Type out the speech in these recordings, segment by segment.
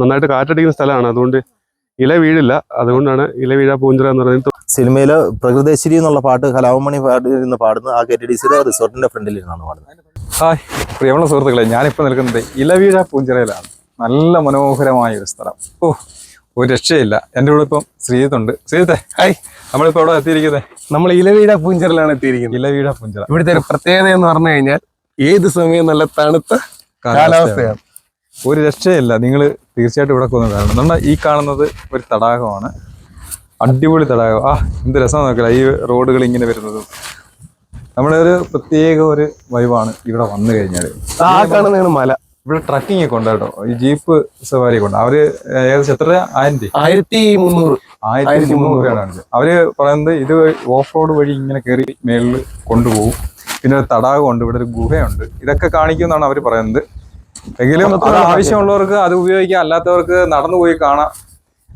നന്നായിട്ട് കാറ്റടിക്കുന്ന സ്ഥലമാണ്. അതുകൊണ്ട് ഇല വീഴില്ല. അതുകൊണ്ടാണ് ഇല വീഴാ പൂഞ്ചിറ എന്ന് പറയുന്നത്. സിനിമയിൽ പ്രകൃതേശ്വരി എന്നുള്ള പാട്ട് കലാമണി പാട്ടിൽ നിന്ന് പാടുന്നത് ആ കെ ടി ഡി സിയുടെ റിസോർട്ടിന്റെ ഫ്രണ്ടിൽ പാടുന്നത്. ഹായ് പ്രിയമുള്ള സുഹൃത്തുക്കളെ ഞാനിപ്പോൾ നിൽക്കുന്നത് ഇലവീഴ പൂഞ്ചിറയിലാണ്. നല്ല മനോഹരമായ ഒരു സ്ഥലം. ഓ ഒരു രക്ഷയില്ല. എന്റെ കൂടെ ഇപ്പം ശ്രീജിത്തുണ്ട് ശ്രീജിത്തെ ഹായ്. നമ്മളിപ്പോൾ എവിടെ എത്തിയിരിക്കുന്നത് നമ്മൾ ഇലവീഴ പൂഞ്ചിറയിലാണ് എത്തിയിരിക്കുന്നത്. ഇലവീഴ പൂഞ്ചിറ. ഇവിടുത്തെ ഒരു പ്രത്യേകത എന്ന് പറഞ്ഞു കഴിഞ്ഞാൽ ഏത് സമയം നല്ല തണുത്ത കാലാവസ്ഥയാണ്. ഒരു രക്ഷയില്ല. നിങ്ങൾ തീർച്ചയായിട്ടും ഇവിടെ കൊന്നു കാണണം. നമ്മൾ ഈ കാണുന്നത് ഒരു തടാകമാണ്. അടിപൊളി തടാകം. ആ എന്ത് രസം നോക്കില്ല ഈ റോഡുകൾ ഇങ്ങനെ വരുന്നതും. നമ്മുടെ ഒരു പ്രത്യേക ഒരു വൈവാണ് ഇവിടെ വന്നു കഴിഞ്ഞാൽ ആ കാണുന്നതാണ് മല. ഇവിടെ ട്രക്കിംഗ് ഒക്കെ ഉണ്ട് കേട്ടോ. ഈ ജീപ്പ് സവാരി ഒക്കെ ഉണ്ട്. അവർ ഏകദേശം എത്ര ആയിരത്തി ആയിരത്തി മുന്നൂറ്. ആയിരത്തി മുന്നൂറ് രൂപയാണ്. അവർ പറയുന്നത് ഇത് ഓഫ് റോഡ് വഴി ഇങ്ങനെ കയറി മേളിൽ കൊണ്ടുപോകും. പിന്നെ ഒരു തടാകമുണ്ട് ഇവിടെ ഒരു ഗുഹയുണ്ട്. ഇതൊക്കെ കാണിക്കുമെന്നാണ് അവർ പറയുന്നത്. എങ്കിലും അത് ആവശ്യമുള്ളവർക്ക് അത് ഉപയോഗിക്കാം. അല്ലാത്തവർക്ക് നടന്നു പോയി കാണാം.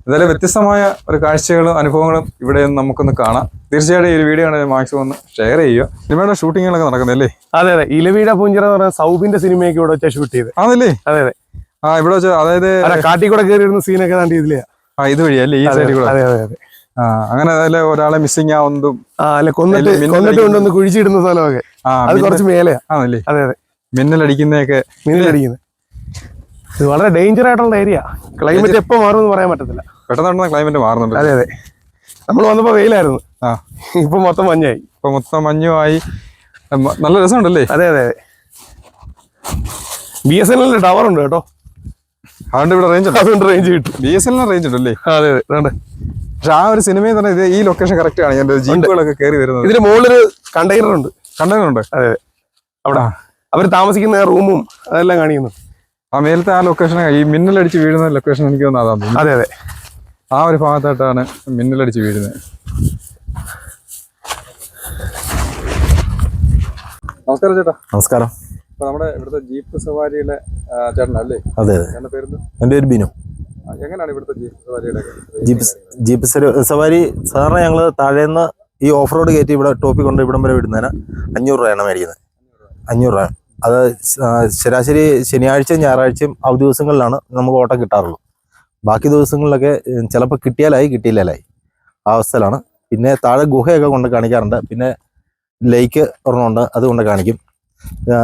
ഇതെല്ലാം വ്യത്യസ്തമായ ഒരു കാഴ്ചകളും അനുഭവങ്ങളും ഇവിടെ നമുക്കൊന്ന് കാണാം. തീർച്ചയായിട്ടും ഈ ഒരു വീഡിയോ ആണ് മാക്സിമം ഒന്ന് ഷെയർ ചെയ്യുക. സിനിമയുടെ ഷൂട്ടിങ്ങുകളൊക്കെ നടക്കുന്നല്ലേ? അതെ അതെ. ഇലവീട പൂഞ്ചിറ എന്ന് പറഞ്ഞ സൗബിന്റെ സിനിമയൊക്കെ ഇവിടെ വെച്ചാൽ ഷൂട്ട് ചെയ്ത്. ആണല്ലേ? അതെ അതെ. ആ ഇവിടെ വെച്ച് അതായത് കാട്ടിക്കൂടെ കയറിയിരുന്ന കൂടെ കയറി ഇരുന്ന സീനൊക്കെ കണ്ടി ഇതിലെയാ ആ ഇത് വഴിയല്ലേ ഈ സൈഡിൽ കൂടെ? അതെ അതെ അതെ. ആ അങ്ങനെ അതല്ലേ ഒരാളെ മിസ്സിംഗ് ആവുന്നതും ആ അല്ല കൊന്നിട്ട് കൊന്നിട്ട്. കൊണ്ടൊന്ന് കുഴിച്ചിടുന്ന സ്ഥലമൊക്കെ. അത് കുറച്ച് മേലെയാ. ആണല്ലേ? അതെ അതെ. മിന്നലടിക്കുന്നതൊക്കെ മിന്നലടിക്കുന്നത് ഇത് വളരെ ഡേഞ്ചർ ആയിട്ടുള്ള ഏരിയ ക്ലൈമറ്റ് എപ്പോ മാറുമെന്ന് പറയാൻ പറ്റത്തില്ല. പെട്ടെന്ന് ക്ലൈമറ്റ് മാറുന്നുണ്ട്. അതെ അതെ. നമ്മൾ വന്നപ്പോൾ വെയിലായിരുന്നു. ആ. ഇപ്പൊ മൊത്തം മഞ്ഞായി. ഇപ്പൊ മൊത്തം മഞ്ഞുമായി. നല്ല രസമുണ്ടല്ലേ? അതെ അതെ അതെ. ബി എസ് എൻ എല്ലിന്റെ ടവർ ഉണ്ട് കേട്ടോ. അതുകൊണ്ട് ഇവിടെ റേഞ്ച് ഉണ്ട്. അതുകൊണ്ട് റേഞ്ച് കിട്ടും. ബി എസ് എല്ലിന് റേഞ്ച് ഉണ്ടല്ലേ അതെ അതെ വേണ്ട പക്ഷെ ആ ഒരു സിനിമയിൽ തന്നെ ഇത് ഈ ലൊക്കേഷൻ കറക്റ്റ് ആണ്. ഞാൻ ജീപ്പുകളൊക്കെ കയറി വരുന്നത്. ഇതിന് മുകളിൽ കണ്ടെയ്നർ ഉണ്ട്. കണ്ടെയ്നർ ഉണ്ട്? അതെ അവിടെ. അവർ താമസിക്കുന്ന റൂമും അതെല്ലാം കാണിക്കുന്നു. ആ മേലത്തെ ആ ലൊക്കേഷൻ ഈ മിന്നലടിച്ച് വീഴുന്ന ലൊക്കേഷൻ എനിക്ക് തോന്നുന്നു അതാണ് അതെ അതെ. ആ ഒരു ഭാഗത്തായിട്ടാണ് മിന്നലടിച്ച് വീഴുന്നത്. നമസ്കാരം ചേട്ടാ. നമസ്കാരം. അപ്പൊ നമ്മുടെ ഇവിടുത്തെ ജീപ്പ് സവാരിയിലെ ചേട്ടനല്ലേ അതെ അതെ. പേര് എന്റെ പേര് ബിനു. എങ്ങനെയാണ് ഇവിടുത്തെ ജീപ്പ് സവാരിയുടെ ജീപ്പ് ജീപ്പ് സവാരി സാധാരണ ഞങ്ങൾ താഴേന്ന് ഈ ഓഫ് റോഡ് കയറ്റി ഇവിടെ ടോപ്പിൽ കൊണ്ട് ഇവിടം വരെ വിടുന്നതിന് അഞ്ഞൂറ് രൂപയാണ് മേടിക്കുന്നത്. അഞ്ഞൂറ് രൂപ അത് ശരാശരി ശനിയാഴ്ചയും ഞായറാഴ്ചയും അവധി ദിവസങ്ങളിലാണ് നമുക്ക് ഓട്ടം കിട്ടാറുള്ളൂ. ബാക്കി ദിവസങ്ങളിലൊക്കെ ചിലപ്പോൾ കിട്ടിയാലായി കിട്ടിയില്ലാലായി. ആ അവസ്ഥയിലാണ്. പിന്നെ താഴെ ഗുഹയൊക്കെ കൊണ്ട് കാണിക്കാറുണ്ട്. പിന്നെ ലേക്ക് ഒരെണ്ണമുണ്ട് അതുകൊണ്ട് കാണിക്കും.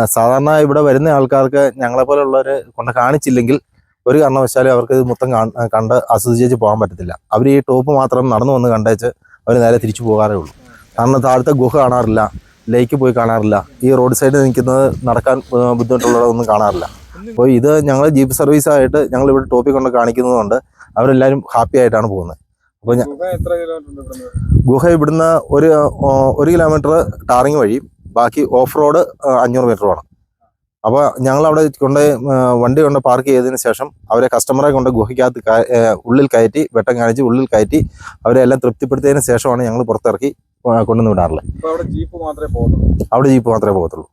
സാധാരണ ഇവിടെ വരുന്ന ആൾക്കാർക്ക് ഞങ്ങളെപ്പോലുള്ളവർ കൊണ്ട് കാണിച്ചില്ലെങ്കിൽ ഒരു കാരണവശാലും അവർക്ക് ഇത് മൊത്തം കാണ്- കണ്ട് ആസ്വദിച്ച് പോകാൻ പറ്റത്തില്ല. അവർ ഈ ടോപ്പ് മാത്രം നടന്നു വന്ന് കണ്ടേച്ച് അവർ നേരെ തിരിച്ചു പോകാറേ ഉള്ളൂ. കാരണം താഴത്തെ ഗുഹ കാണാറില്ല. ലേക്ക് പോയി കാണാറില്ല. ഈ റോഡ് സൈഡിൽ നിൽക്കുന്നത് നടക്കാൻ ബുദ്ധിമുട്ടുള്ളതൊന്നും കാണാറില്ല. അപ്പോൾ ഇത് ഞങ്ങൾ ജീപ്പ് സർവീസ് ആയിട്ട് ഞങ്ങൾ ഇവിടെ ടോപ്പിൽ കൊണ്ട് കാണിക്കുന്നതുകൊണ്ട് അവരെല്ലാവരും ഹാപ്പി ആയിട്ടാണ് പോകുന്നത്. അപ്പോൾ ഞാൻ ഗുഹ ഇവിടുന്ന്? ഒരു ഒരു കിലോമീറ്റർ ടാറിങ് വഴി ബാക്കി ഓഫ് റോഡ് അഞ്ഞൂറ് മീറ്ററുമാണ് അപ്പോൾ ഞങ്ങൾ അവിടെ കൊണ്ട് വണ്ടി കൊണ്ട് പാർക്ക് ചെയ്തതിന് ശേഷം അവരെ കസ്റ്റമറെ കൊണ്ട് ഗുഹയ്ക്കകത്ത് ഉള്ളിൽ കയറ്റി വെട്ടം കാണിച്ച് ഉള്ളിൽ കയറ്റി അവരെ എല്ലാം തൃപ്തിപ്പെടുത്തിയതിന് ശേഷമാണ് ഞങ്ങൾ പുറത്തിറക്കി. കൊണ്ടുവന്ന് ഇപ്പൊ അവിടെ ജീപ്പ് മാത്രമേ പോകത്തുള്ളൂ.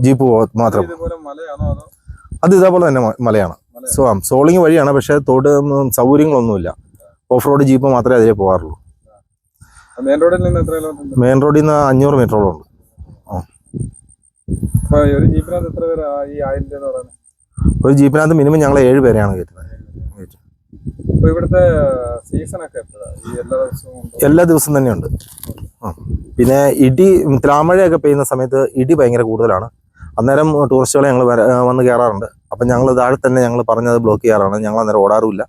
ജീപ്പ് മാത്രമേ മാത്രം. അതോ? ഇതേപോലെ തന്നെ മലയാണ്? സോ സോളിങ് വഴിയാണ് പക്ഷേ തോട് സൗകര്യങ്ങളൊന്നുമില്ല. ഓഫ് റോഡ് ജീപ്പ് മാത്രമേ അതിലേ പോകാറുള്ളൂ. മെയിൻ റോഡിൽ നിന്ന് എത്ര കിലോമീറ്റർ മെയിൻ റോഡിൽ നിന്ന് അഞ്ഞൂറ് മീറ്ററോളം ഉണ്ട്. ഒരു ജീപ്പിനകത്ത് മിനിമം ഞങ്ങൾ ഏഴ് പേരെയാണ് കയറ്റുന്നത്. ഇവിടുത്തെ സീസണൊക്കെ ഈ എല്ലാ ദിവസവും എല്ലാ ദിവസവും തന്നെയുണ്ട്. പിന്നെ ഇടി ത്രാമഴയൊക്കെ പെയ്യുന്ന സമയത്ത് ഇടി ഭയങ്കര കൂടുതലാണ്. അന്നേരം ടൂറിസ്റ്റുകളെ ഞങ്ങൾ വന്ന് കയറാറുണ്ട് അപ്പം ഞങ്ങൾ താഴെ തന്നെ ഞങ്ങൾ പറഞ്ഞത് ബ്ലോക്ക് ചെയ്യാറാണ്. ഞങ്ങൾ അന്നേരം ഓടാറുമില്ല.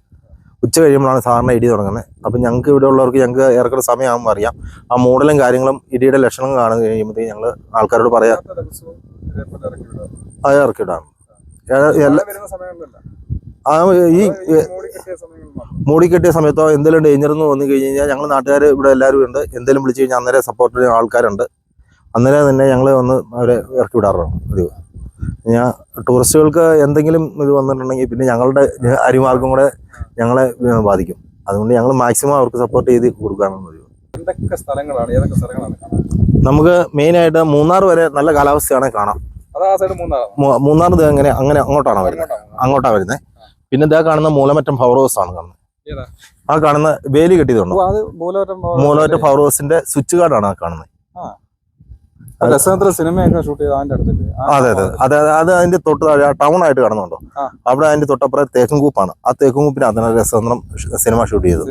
ഉച്ച കഴിയുമ്പോഴാണ് സാധാരണ ഇടി തുടങ്ങുന്നത് അപ്പം ഞങ്ങൾക്ക് ഇവിടെ ഉള്ളവർക്ക് ഞങ്ങൾക്ക് ഏറെക്കുറെ സമയമാകുമ്പോൾ അറിയാം. ആ മൂടലും കാര്യങ്ങളും ഇടിയുടെ ലക്ഷണം കാണുക കഴിയുമ്പോഴത്തേക്ക് ഞങ്ങൾ ആൾക്കാരോട് പറയാം അത് ഇറക്കി വിടാം എല്ലാ വരുന്ന സമയങ്ങളിലല്ല ആ ഈ ഈ മൂടി കെട്ടിയ സമയങ്ങളിൽ മാത്രം. മൂടി കെട്ടിയ സമയത്തോ എന്തെങ്കിലും ഡേഞ്ചർ എന്ന് വന്നു കഴിഞ്ഞ് കഴിഞ്ഞാൽ ഞങ്ങൾ നാട്ടുകാർ ഇവിടെ എല്ലാവരും ഉണ്ട്. എന്തെങ്കിലും വിളിച്ചു കഴിഞ്ഞാൽ അന്നേരം സപ്പോർട്ട് ചെയ്യുന്ന ആൾക്കാരുണ്ട്. അന്നേരം തന്നെ ഞങ്ങൾ വന്ന് അവരെ ഇറക്കി വിടാറാണ് പതിവ്. ഞാൻ ടൂറിസ്റ്റുകൾക്ക് എന്തെങ്കിലും ഇത് വന്നിട്ടുണ്ടെങ്കിൽ പിന്നെ ഞങ്ങളുടെ അരിമാർഗം കൂടെ ഞങ്ങളെ ബാധിക്കും. അതുകൊണ്ട് ഞങ്ങൾ മാക്സിമം അവർക്ക് സപ്പോർട്ട് ചെയ്ത് കൊടുക്കാനാണ് പതിവ്. എന്തൊക്കെ സ്ഥലങ്ങളാണ്? ഏതൊക്കെ സ്ഥലങ്ങളാണ് നമുക്ക് മെയിനായിട്ട് മൂന്നാർ വരെ നല്ല കാലാവസ്ഥയാണ് കാണാം. മൂന്നാർ എങ്ങനെ അങ്ങനെ അങ്ങനെ അങ്ങോട്ടാണ് വരുന്നത്? അങ്ങോട്ടാണ്? വരുന്നത്. പിന്നെ ഇതാ കാണുന്ന മൂലമറ്റം പവർ ഹൗസ് ആണ് കാണുന്നത്? ആ കാണുന്ന വേലി കെട്ടിയതുണ്ട്? മൂലമറ്റം പവർ ഹൗസിന്റെ സ്വിച്ച് കാർഡാണ് ആ കാണുന്നത്. സിനിമയൊക്കെ ഷൂട്ട് ചെയ്ത് അതിന്റെ അടുത്തല്ലേ? ആ, അതെ അതെ അതെ. അത് അത് അതിന്റെ തൊട്ട് താഴെ ടൗൺ ആയിട്ട് കാണുന്നുണ്ടോ? അവിടെ അതിന്റെ തൊട്ടപ്പുറം തേക്കുംകൂപ്പാണ് ആ തേക്കുംകൂപ്പിന് അതിനാണ് രസതന്ത്രം സിനിമ ഷൂട്ട് ചെയ്തത്.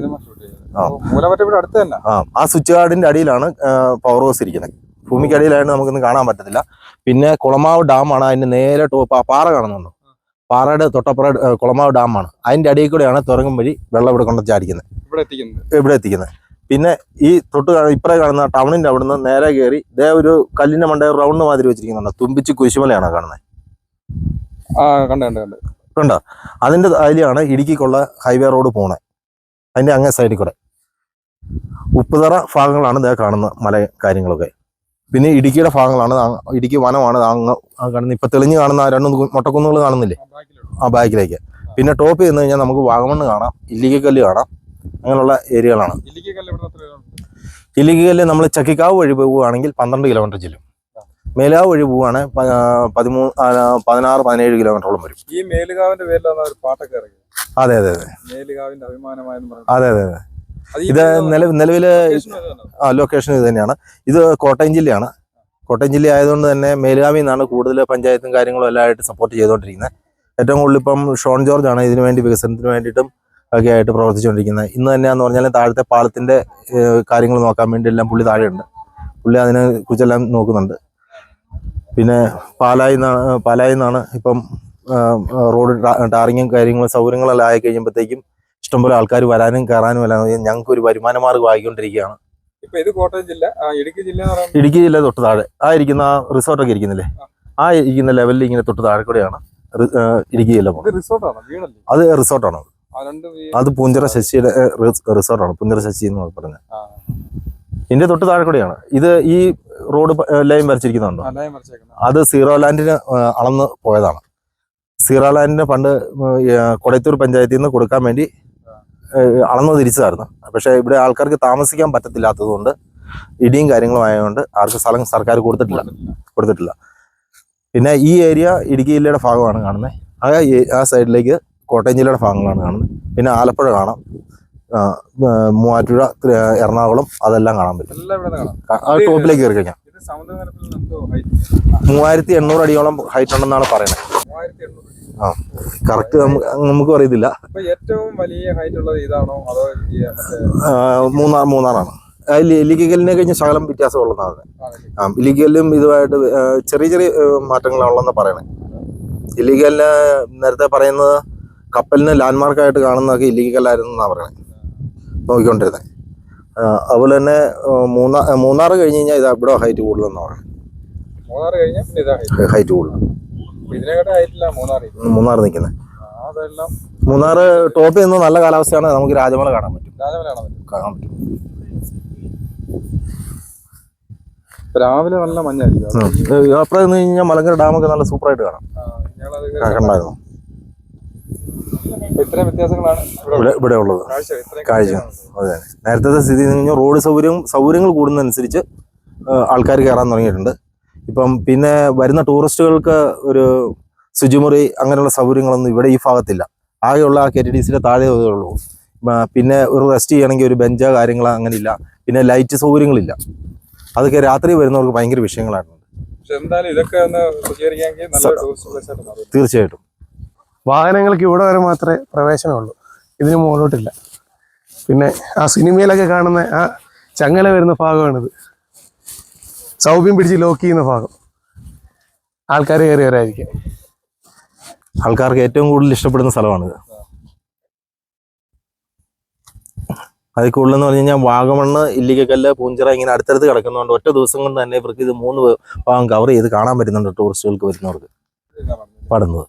ആ. ആ സ്വിച്ച് കാർഡിന്റെ അടിയിലാണ് പവർ ഹൗസ് ഇരിക്കുന്നത്. ഭൂമിക്കടിയിലായിട്ട് നമുക്കൊന്നും കാണാൻ പറ്റത്തില്ല. പിന്നെ കുളമാവ് ഡാം ആണ് അതിന്റെ നേരെ ടോപ്പ് ആ പാറ കാണുന്നുണ്ടോ? പാറയുടെ തൊട്ടപ്പുറം കുളമാവ് ഡാമാണ്. അതിന്റെ അടിയിൽ കൂടെയാണ് തുറങ്ങും വഴി വെള്ളം ഇവിടെ കൊണ്ട് ചാടിക്കുന്നത് ഇവിടെ എത്തിക്കുന്നത്. ഇവിടെ എത്തിക്കുന്നത്. പിന്നെ ഈ തൊട്ട് ഇപ്പറേ കാണുന്ന ടൗണിന്റെ അവിടുന്ന് നേരെ കയറി ഇതേ ഒരു കല്ലിന്റെ മണ്ടേ റൗണ്ട് മാതിരി വെച്ചിരിക്കുന്നുണ്ട്. തുമ്പിച്ച് കുരിശുമലയാണ് കാണുന്നത്? കണ്ട് അതിന്റെ അതിലാണ് ഇടുക്കിക്കുള്ള ഹൈവേ റോഡ് പോണേ. അതിന്റെ അങ്ങേ സൈഡിൽ കൂടെ. ഉപ്പുതറ ഭാഗങ്ങളാണ് ഇതേ കാണുന്ന മല കാര്യങ്ങളൊക്കെ. പിന്നെ ഇടുക്കിയുടെ ഭാഗങ്ങളാണ് ഇടുക്കി വനമാണ് കാണുന്നത് ഇപ്പൊ തെളിഞ്ഞ് കാണുന്ന രണ്ട് മൊട്ടക്കുന്നുകൾ കാണുന്നില്ലേ? ആ. ബാക്കിലേക്ക്. പിന്നെ ടോപ്പ് ചെന്ന് കഴിഞ്ഞാൽ നമുക്ക് വാഗമണ്ണ് കാണാം ഇല്ലിക്കല്ല് കാണാം അങ്ങനെയുള്ള ഏരിയകളാണ്? ഇല്ലിക്കല്ല് നമ്മൾ ചക്കിക്കാവ് വഴി പോവുകയാണെങ്കിൽ പന്ത്രണ്ട് കിലോമീറ്റർ ചെല്ലും. മേലാവ് വഴി പോവുകയാണെങ്കിൽ പതിമൂന്ന് പതിനാറ് പതിനേഴ് കിലോമീറ്ററോളം വരും. ഈ മേലുകാവിന്റെ പേരിലാണ് ഒരു പാട്ടൊക്കെ ഇറങ്ങി അതെ അതെ അതെ. മേലുകാവിന്റെ അഭിമാനമായെന്ന് അതെ അതെ അതെ. ഇത് നിലവിൽ. ആ ലൊക്കേഷൻ ഇത് തന്നെയാണ്. ഇത് കോട്ടയം ജില്ലയാണ്. കോട്ടയം ജില്ല ആയതുകൊണ്ട് തന്നെ മേലുകാവിൽ നിന്നാണ് കൂടുതൽ പഞ്ചായത്തും കാര്യങ്ങളും എല്ലാം ആയിട്ട് സപ്പോർട്ട് ചെയ്തുകൊണ്ടിരിക്കുന്നത്. ഏറ്റവും കൂടുതൽ ഇപ്പം ഷോൺ ജോർജ് ആണ് ഇതിനു വേണ്ടി വികസനത്തിന് വേണ്ടിയിട്ടും ഒക്കെ ആയിട്ട് പ്രവർത്തിച്ചുകൊണ്ടിരിക്കുന്നത്. ഇന്ന് തന്നെയാന്ന് പറഞ്ഞാൽ താഴത്തെ പാലത്തിന്റെ കാര്യങ്ങൾ നോക്കാൻ വേണ്ടി എല്ലാം പുള്ളി താഴെയുണ്ട്. പുള്ളി അതിനെ കുറിച്ചെല്ലാം നോക്കുന്നുണ്ട്. പിന്നെ പാലായി നിന്നാണ് പാലായി നിന്നാണ് ഇപ്പം റോഡ് ടാറിങ്ങും കാര്യങ്ങളും സൗകര്യങ്ങളെല്ലാം ആയി കഴിയുമ്പോഴത്തേക്കും ഇഷ്ടംപോലെ ആൾക്കാർ വരാനും കയറാനും എല്ലാം ഞങ്ങൾക്ക് ഒരു വരുമാന മാർഗം ആയിക്കൊണ്ടിരിക്കുകയാണ്. ഇപ്പൊ ഇത് കോട്ടയം ജില്ല ഇടുക്കി ജില്ല ഇടുക്കി ജില്ല തൊട്ട് താഴെ. ആ ഇരിക്കുന്ന ആ റിസോർട്ടൊക്കെ ഇരിക്കുന്നില്ലേ? ആ. ഇരിക്കുന്ന ലെവലിൽ ഇങ്ങനെ തൊട്ട് താഴെ കൂടെയാണ് ഇടുക്കി ജില്ല പോകുന്നത്. അത് റിസോർട്ടാണ് അത്. പൂഞ്ചിറ ശശിയുടെ റിസോർട്ടാണ് പൂഞ്ചിറ ശശി എന്ന് പറഞ്ഞത് ഇതിന്റെ തൊട്ട് താഴെ കൂടെയാണ്. ഇത് ഈ റോഡ് ലൈൻ വരച്ചിരിക്കുന്നുണ്ടോ? അത് സീറോ ലാൻഡിന് അളന്ന് പോയതാണ്. സീറോ ലാൻഡിന് പണ്ട് കൊടയത്തൂർ പഞ്ചായത്തിൽ നിന്ന് കൊടുക്കാൻ വേണ്ടി അളന്ന് തിരിച്ചതായിരുന്നു പക്ഷേ ഇവിടെ ആൾക്കാർക്ക് താമസിക്കാൻ പറ്റത്തില്ലാത്തതുകൊണ്ട് ഇടിയും കാര്യങ്ങളും ആയതുകൊണ്ട് ആർക്കും സ്ഥലം സർക്കാർ കൊടുത്തിട്ടില്ല. കൊടുത്തിട്ടില്ല. പിന്നെ ഈ ഏരിയ ഇടുക്കി ജില്ലയുടെ ഭാഗമാണ് കാണുന്നത്. ആ ആ സൈഡിലേക്ക് കോട്ടയം ജില്ലയുടെ ഭാഗങ്ങളാണ് കാണുന്നത്. പിന്നെ ആലപ്പുഴ കാണാം. മൂവാറ്റുപുഴ എറണാകുളം അതെല്ലാം കാണാൻ പറ്റും. ആ- ടോപ്പിലേക്ക് കയറി കഴിഞ്ഞാൽ? മൂവായിരത്തി എണ്ണൂറ് അടിയോളം ഹൈറ്റ് ഉണ്ടെന്നാണ് പറയുന്നത്. ആ കറക്റ്റ് നമുക്ക് നമുക്ക് അറിയത്തില്ല. ഏറ്റവും വലിയ ഹൈറ്റ് ഉള്ളത് ഇതാണോ? അതോ മൂന്നാർ മൂന്നാറാണ്. ഇല്ലിക്കലിനെ കഴിഞ്ഞ് ശകലം വ്യത്യാസം ഉള്ളതാണ് ആ ഇല്ലിക്കലും ഇതുമായിട്ട് ചെറിയ ചെറിയ മാറ്റങ്ങളാണുള്ളതെന്ന് പറയണേ. ഇല്ലിക്കലിന് നേരത്തെ പറയുന്നത് കപ്പലിന് ലാൻഡ്മാർക്കായിട്ട് കാണുന്നതൊക്കെ ഇല്ലിക്കലായിരുന്നു എന്നാണ് പറയണേ. നോക്കിക്കൊണ്ടിരുന്നത് അതുപോലെ തന്നെ മൂന്നാർ മൂന്നാർ കഴിഞ്ഞ് കഴിഞ്ഞാൽ ഇതാ ഇവിടെ ഹൈറ്റ് കൂടുതലെന്നാണ് പറയുന്നത് മൂന്നാറ് കഴിഞ്ഞാൽ ഹൈറ്റ് കൂടുതലാണ് കൂടുതൽ മൂന്നാറ് മൂന്നാർ നിൽക്കുന്നത് മൂന്നാർ ടോപ്പ് ചെയ്യുന്ന നല്ല കാലാവസ്ഥയാണ്. നമുക്ക് രാജമല കാണാൻ പറ്റും. കാണാൻ പറ്റും. രാവിലെ നല്ല മഞ്ഞായിരിക്കും. അപ്പുറം നിന്ന് കഴിഞ്ഞാൽ മലങ്കര ഡാമൊക്കെ നല്ല സൂപ്പറായിട്ട് കാണാം. കണ്ടായിരുന്നു. ഇത്രയും വ്യത്യാസങ്ങളാണ് ഇവിടെ ഇവിടെ ഉള്ളത്. കാഴ്ച. അതെ. നേരത്തെ സ്ഥിതി കഴിഞ്ഞാൽ റോഡ് സൗകര്യം സൗകര്യങ്ങൾ കൂടുന്നതനുസരിച്ച് ആൾക്കാർ കയറാൻ തുടങ്ങിയിട്ടുണ്ട്. ഇപ്പം പിന്നെ വരുന്ന ടൂറിസ്റ്റുകൾക്ക് ഒരു ശുചിമുറി അങ്ങനെയുള്ള സൗകര്യങ്ങളൊന്നും ഇവിടെ ഈ ഭാഗത്തില്ല. ആകെയുള്ള ആ കെ ടി ഡി സിയുടെ താഴെ ഉള്ളൂ. പിന്നെ ഒരു റെസ്റ്റ് ചെയ്യണമെങ്കിൽ ഒരു ബെഞ്ച് കാര്യങ്ങൾ അങ്ങനെയില്ല. പിന്നെ ലൈറ്റ് സൗകര്യങ്ങളില്ല. അതൊക്കെ രാത്രി വരുന്നവർക്ക് ഭയങ്കര വിഷയങ്ങളാണ്. പക്ഷെ എന്തായാലും ഇതൊക്കെ തീർച്ചയായിട്ടും. വാഹനങ്ങൾക്ക് ഇവിടെ വരെ മാത്രമേ പ്രവേശനമുള്ളൂ. ഇതിന് മുകളിലോട്ടില്ല. പിന്നെ ആ സിനിമയിലൊക്കെ കാണുന്ന ആ ചങ്ങല വരുന്ന ഭാഗമാണിത്. സൗഭ്യം പിടിച്ച് ലോക്ക് ചെയ്യുന്ന ഭാഗം. ആൾക്കാർ കയറി വരാതിരിക്കാൻ. ആൾക്കാർക്ക് ഏറ്റവും കൂടുതൽ ഇഷ്ടപ്പെടുന്ന സ്ഥലമാണിത്. അതിൽ കൂടുതലെന്ന് പറഞ്ഞു കഴിഞ്ഞാൽ വാഗമണ്ണ് ഇല്ലിക്കക്കല്ല് പൂഞ്ചിറ ഇങ്ങനെ അടുത്തടുത്ത് കിടക്കുന്നതുകൊണ്ട് ഒറ്റ ദിവസം കൊണ്ട് തന്നെ ഇവർക്ക് ഇത് മൂന്ന് ഭാഗം കവർ ചെയ്ത് കാണാൻ പറ്റുന്നുണ്ട് ടൂറിസ്റ്റുകൾക്ക് വരുന്നവർക്ക്. പാടുന്നത്.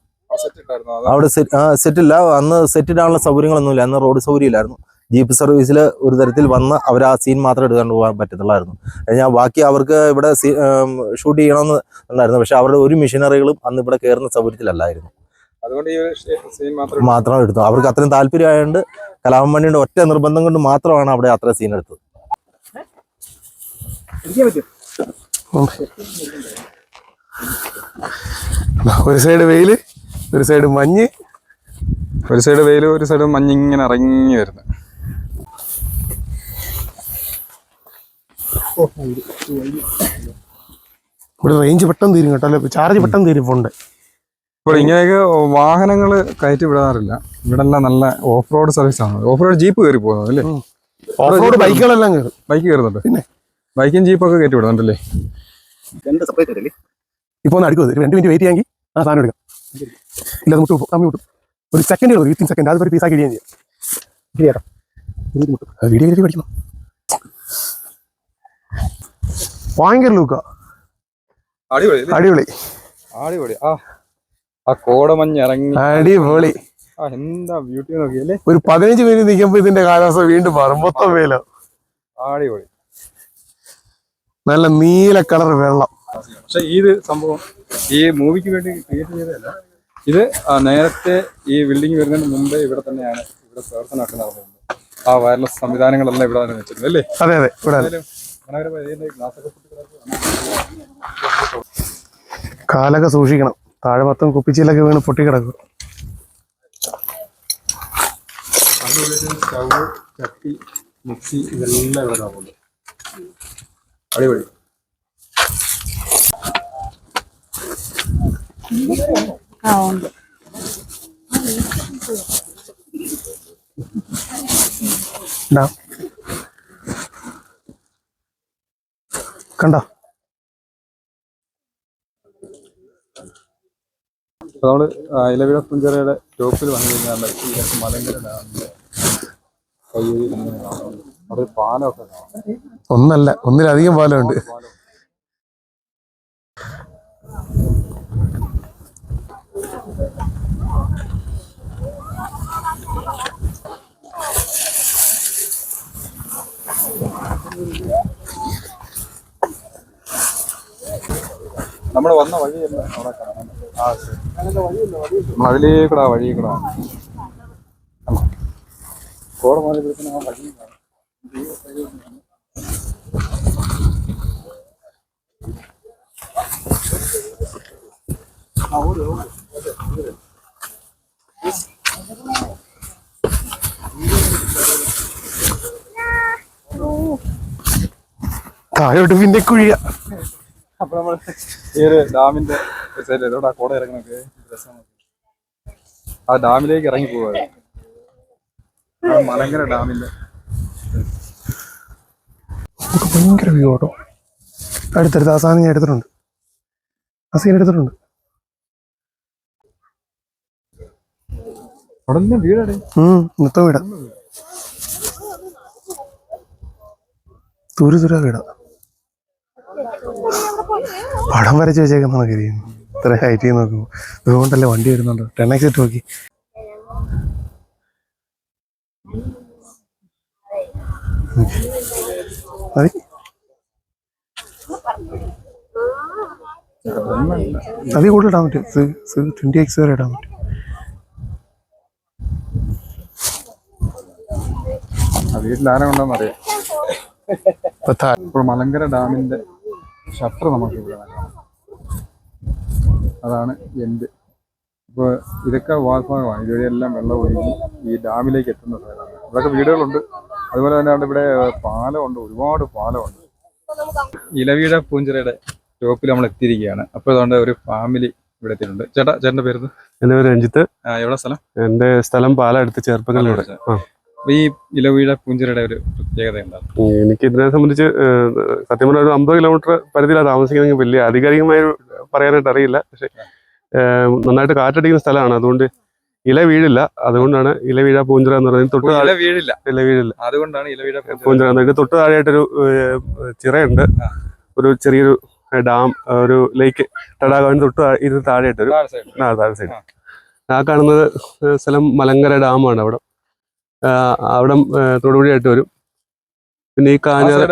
അവിടെ സെറ്റ് ആ ഇല്ല. അന്ന് സെറ്റ് ഇടാനുള്ള സൗകര്യങ്ങളൊന്നുമില്ല. അന്ന് റോഡ് സൗകര്യം ഇല്ലായിരുന്നു ജീപ്പ് സർവീസിൽ ഒരു തരത്തിൽ വന്ന് അവർ ആ സീൻ മാത്രം എടുക്കാൻ പോകാൻ പറ്റത്തുള്ളായിരുന്നു. ഞാൻ ബാക്കി അവർക്ക് ഇവിടെ ഷൂട്ട് ചെയ്യണമെന്ന് ഉണ്ടായിരുന്നു. പക്ഷെ അവരുടെ ഒരു മെഷീനറികളും അന്ന് ഇവിടെ കയറുന്ന സൗകര്യത്തിലല്ലായിരുന്നു. അതുകൊണ്ട് ഈ സീൻ മാത്രം മാത്രം എടുത്തു. അവർക്ക് അത്രയും താല്പര്യമായതുകൊണ്ട് കലാഭവൻ ഒറ്റ നിർബന്ധം കൊണ്ട് മാത്രമാണ് അവിടെ അത്ര സീൻ എടുത്തത്. ഒരു സൈഡ് വെയിൽ ഒരു സൈഡ് മഞ്ഞ്. ഒരു സൈഡ് വെയിൽ ഒരു സൈഡ് മഞ്ഞ് ഇങ്ങനെ ഇറങ്ങി വരുന്നത്. ഇവിടെ റേഞ്ച് പെട്ടെന്ന് തീരും കേട്ടോ. അല്ലെ ചാർജ് പെട്ടെന്ന് തീരും ഫോണിന്റെ ഇപ്പോൾ ഇങ്ങനെയൊക്കെ വാഹനങ്ങൾ കയറ്റി വിടാറില്ല. ഇവിടെ എല്ലാം നല്ല ഓഫ് റോഡ് സർവീസ് ആണ്. ഓഫ് റോഡ് ജീപ്പ് കയറി പോകുന്നത് അല്ലേ? ഓഫ് റോഡ് ബൈക്കുകളെല്ലാം കയറും. ബൈക്ക് കയറുന്നുണ്ട്. പിന്നെ? ബൈക്കും ജീപ്പൊക്കെ കയറ്റി വിടുന്നുണ്ടല്ലേ? ഇപ്പൊ ഒന്ന് അടുക്കും രണ്ട് മിനിറ്റ് വെയിറ്റ് ചെയ്യാമെങ്കിൽ ആ സാധനം എടുക്കാം. ഇല്ല അത് മുട്ട് കമ്മി മുട്ടും ഒരു സെക്കൻഡ് വിത്തിൻ സെക്കൻഡ് അത് ഒരു പീസാക്കി ഇടുകയും ചെയ്യാം. വീഡിയോ കയറ്റി പഠിക്കണം. ഭയങ്കര ലൂക്ക. അടിപൊളി അടിപൊളി. അടിപൊളി. ആ ആ കോടമഞ്ഞ് ഇറങ്ങി. അടിപൊളി. എന്താ ബ്യൂട്ടി നോക്കിയല്ലേ ഒരു പതിനഞ്ച് മിനിറ്റ് നിൽക്കുമ്പോ ഇതിന്റെ കാലാവസ്ഥ വീണ്ടും മാറും. മൊത്തം വേലോ അടിപൊളി. നല്ല നീല കളർ വെള്ളം. പക്ഷെ ഇത് സംഭവം ഈ മൂവിക്ക് വേണ്ടി ക്രിയേറ്റ് ചെയ്തതല്ല. ഇത് നേരത്തെ ഈ ബിൽഡിംഗ് വരുന്നതിന് മുമ്പേ ഇവിടെ തന്നെയാണ് ഇവിടെ പ്രവർത്തനമൊക്കെ നടന്നിരുന്നത് ആ വയർലെസ് സംവിധാനങ്ങളെല്ലാം ഇവിടെ തന്നെ വെച്ചിട്ടുണ്ട് അല്ലേ? അതെ അതെ. ഇവിടെ കാലൊക്കെ സൂക്ഷിക്കണം താഴെ മൊത്തം കുപ്പിച്ചിലൊക്കെ വീണ് പൊട്ടിക്കിടക്കും സ്റ്റവ് മിക്സി ഇതെല്ലാം ഇവിടെ കാണുന്നുണ്ട് അടിപൊളി ആ ഉണ്ട്. കണ്ടോ? നമ്മൾ ഇലവിട പുഞ്ചറയുടെ ടോപ്പിൽ വന്നു കഴിഞ്ഞാൽ ഈ മലങ്കര ഡാമിന്റെ കയ്യിൽ അവിടെ ഒരു പാലമൊക്കെ കാണാം. ഒന്നല്ല ഒന്നിലധികം പാലമുണ്ട്. പാലം. നമ്മൾ വന്ന അവിടെ ആ ശരി. നമ്മൾ അതിലേക്കൂടെ ആ വഴി കൂടെ കോട മാറി പിടിക്കുന്ന ആ വഴി കാണാം. താഴോട്ട് പിന്നെ കുഴിയ അപ്പൊ നമ്മൾ ഈ ഒരു ഡാമിന്റെ സൈഡിൽ ആ കോട ഇറങ്ങണൊക്കെ രസമാണ് ആ ഡാമിലേക്ക് ഇറങ്ങി പോവാ. ആ മലങ്കര ഡാമിന്റെ. നമുക്ക് ഭയങ്കര വ്യൂ കേട്ടോ അടുത്തടുത്ത് ആ സാധനം ഞാൻ എടുത്തിട്ടുണ്ട്. ആ സീൻ എടുത്തിട്ടുണ്ട്. വീടാണ്. മൊത്തം വീടാ. തുരു തുര വീടാ. പടം വരച്ച് വെച്ചേക്കുന്ന കരുതി ഇത്ര ഹൈറ്റ് നോക്കുമ്പോ. ഇതുകൊണ്ടല്ലേ വണ്ടി വരുന്നുണ്ട്. ടെൻ നോക്കി. മതി. അതിൽ കൂടുതൽ ഇടാൻ പറ്റും. ട്വന്റി എക്സ് വരെ ഇടാൻ പറ്റും. ആ വീട്ടിൽ ആരെ കൊണ്ടാന്ന് അറിയാം ഇപ്പൊ താ- ഇപ്പോൾ മലങ്കര ഡാമിന്റെ ഷട്ടർ നമുക്ക് ഇവിടെ അതാണ് എൻഡ് ഇപ്പോൾ ഇതൊക്കെ വാൽഭാഗമാണ് ഇതുവരെയെല്ലാം വെള്ളം ഒഴുകി ഈ ഡാമിലേക്ക് എത്തുന്ന സ്ഥലമാണ്. ഇവിടെയൊക്കെ വീടുകളുണ്ട്. അതുപോലെ തന്നെ അവിടെ ഇവിടെ പാലമുണ്ട്. ഒരുപാട് പാലമുണ്ട്. ഇലവീട പൂഞ്ചിറയുടെ ടോപ്പിൽ നമ്മൾ എത്തിയിരിക്കുകയാണ്. അപ്പോൾ അതുകൊണ്ട് ഒരു ഫാമിലി ഇവിടെ എത്തിയിട്ടുണ്ട്. ചേട്ടാ ചേട്ടന്റെ പേര് എന്റെ പേര് രഞ്ജിത്ത്. ആ, എവിടെ സ്ഥലം? എന്റെ സ്ഥലം പാലടുത്ത് ചേർപ്പകലിലൂടെ ആ. അപ്പോൾ ഈ ഇലവീഴ പൂഞ്ചിറയുടെ ഒരു പ്രത്യേകത എന്താണ്? എനിക്ക് ഇതിനെ സംബന്ധിച്ച് സത്യം പറഞ്ഞാൽ ഒരു അമ്പത് കിലോമീറ്റർ പരിധിയിലാണ് താമസിക്കുന്നതെങ്കിൽ വലിയ ആധികാരികമായി പറയാനായിട്ട് അറിയില്ല. പക്ഷെ നന്നായിട്ട് കാറ്റടിക്കുന്ന സ്ഥലമാണ്. അതുകൊണ്ട് ഇല വീഴില്ല. അതുകൊണ്ടാണ് ഇല വീഴ പൂഞ്ചിറ എന്ന് പറയുന്നത്. തൊട്ട് ഇല വീഴില്ല. ഇല വീഴില്ല. അതുകൊണ്ടാണ് ഇലവീഴ പൂഞ്ചിറ. പൂഞ്ചിറ. എന്നിട്ട് തൊട്ട് താഴെയായിട്ടൊരു ചിറയുണ്ട്. ഒരു ചെറിയൊരു ഡാം ഒരു ലേക്ക് തടാകം തൊട്ട് ഇതിന് താഴെയായിട്ടൊരു താഴെ സൈഡ് ആ. കാണുന്നത് സ്ഥലം മലങ്കര ഡാമാണ് അവിടെ. അവിടെ തൊടുപുഴയായിട്ട് വരും. പിന്നെ ഈ ആ കാഞ്ഞാറ്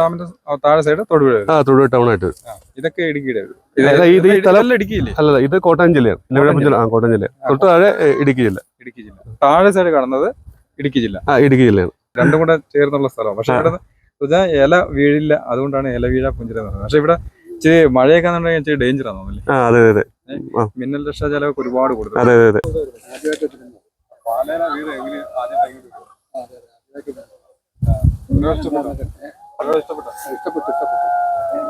ഡാമിന്റെ താഴെ സൈഡ് തൊടുപുഴ ആ തൊടുപുഴ ടൗൺ ആയിട്ട് വരും. ഇതൊക്കെ ഇടുക്കിയുടെ അല്ല, ഇത് ഈ സ്ഥലം- ഇതെല്ലാം ഇടുക്കിയില്ലേ? അല്ലല്ല ഇത് കോട്ടയം ജില്ലയാണ്. കോട്ടയം ആ കോട്ടയം ജില്ല തൊട്ട് താഴെ ഇടുക്കി ജില്ല. ഇടുക്കി ജില്ല. താഴെ സൈഡ് കാണുന്നത് ഇടുക്കി ജില്ല. ആ ഇടുക്കി ജില്ലയാണ്. രണ്ടും കൂടെ ചേർന്നുള്ള സ്ഥലം പക്ഷെ ഇവിടെ ഇല വീഴില്ല. അതുകൊണ്ടാണ് ഇല വീഴ പുഞ്ചിര എന്ന് പറയുന്നത്. പക്ഷെ ഇവിടെ ഇച്ചിരി മഴയൊക്കെ എന്നുണ്ടെങ്കിൽ ഇച്ചിരി ഡേഞ്ചർ ആണ് അതെ അതെ മിന്നൽ രക്ഷാ ചെലവൊക്കെ ഒരുപാട് കൂടുതൽ അതെ അതെ അതെ. പാലേന വീട് എങ്ങനെ ഇഷ്ടപ്പെട്ടോ? ഒരുപാട് ഇഷ്ടപ്പെട്ടോ?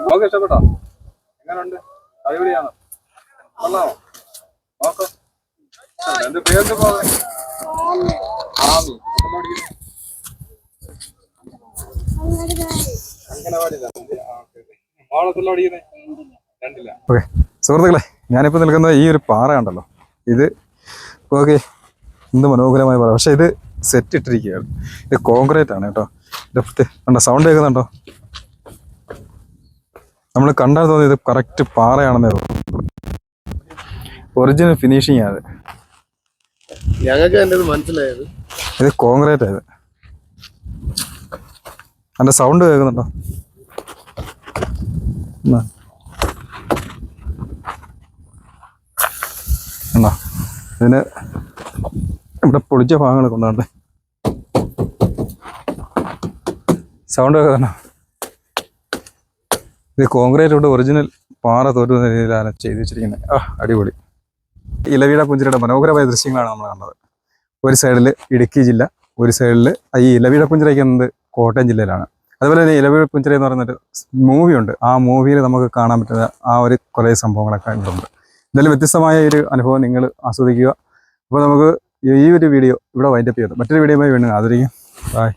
നമുക്ക് ഇഷ്ടപ്പെട്ടോ? എങ്ങനെയുണ്ട് അടിപൊളിയാണോ? കൊള്ളാമോ? നോക്കോ എന്റെ പേരെന്ത് ആമി. ഓക്കെ. സുഹൃത്തുക്കളെ ഞാനിപ്പോൾ നിൽക്കുന്ന ഈ ഒരു പാറ ഉണ്ടല്ലോ ഇത് ഓക്കെ എന്ത് മനോഹരമായ പറയാം പക്ഷേ ഇത് സെറ്റ് ഇട്ടിരിക്കുകയാണ്. ഇത് കോൺക്രീറ്റ് ആണ് കേട്ടോ. ഇത് കണ്ടോ? സൗണ്ട് കേൾക്കുന്നുണ്ടോ? നമ്മൾ കണ്ടാൽ തോന്നി ഇത് കറക്റ്റ് പാറയാണെന്നേ തോന്നുന്നു. ഒറിജിനൽ ഫിനിഷിങ് ആണ് ഞങ്ങൾക്ക് എന്റെ മനസ്സിലായത്. ഇത് കോൺക്രീറ്റ് ആയത് എന്റെ സൗണ്ട് കേൾക്കുന്നുണ്ടോ? എന്നാ? ഇതിന് ഇവിടെ പൊളിച്ച ഭാഗങ്ങൾ കൊണ്ടാണ് സൗണ്ട് തന്നെ. ഇത് കോൺക്രീറ്റ് കൊണ്ട് ഒറിജിനൽ പാറ തോറ്റുന്ന രീതിയിലാണ് ചെയ്തു വെച്ചിരിക്കുന്നത്. ആ അടിപൊളി. ഇലവീട പുഞ്ചിരിയുടെ മനോഹരമായ ദൃശ്യങ്ങളാണ് നമ്മൾ കണ്ടത്. ഒരു സൈഡിൽ ഇടുക്കി ജില്ല ഒരു സൈഡിൽ ഈ ഇലവീട പുഞ്ചിരയ്ക്ക് എന്നത് കോട്ടയം ജില്ലയിലാണ്. അതുപോലെ തന്നെ ഇലവീട പുഞ്ചിര എന്ന് പറയുന്നൊരു മൂവിയുണ്ട് ആ മൂവിയിൽ നമുക്ക് കാണാൻ പറ്റുന്ന ആ ഒരു കുറേ സംഭവങ്ങളൊക്കെ ഉണ്ട് എന്തായാലും വ്യത്യസ്തമായ ഒരു അനുഭവം നിങ്ങൾ ആസ്വദിക്കുക. അപ്പോൾ നമുക്ക് ഈ ഒരു വീഡിയോ ഇവിടെ വൈൻഡപ്പ് ചെയ്തു. മറ്റൊരു വീഡിയോ വീഡിയോയുമായി വീണ്ടും ആദരിക്കും. ബൈ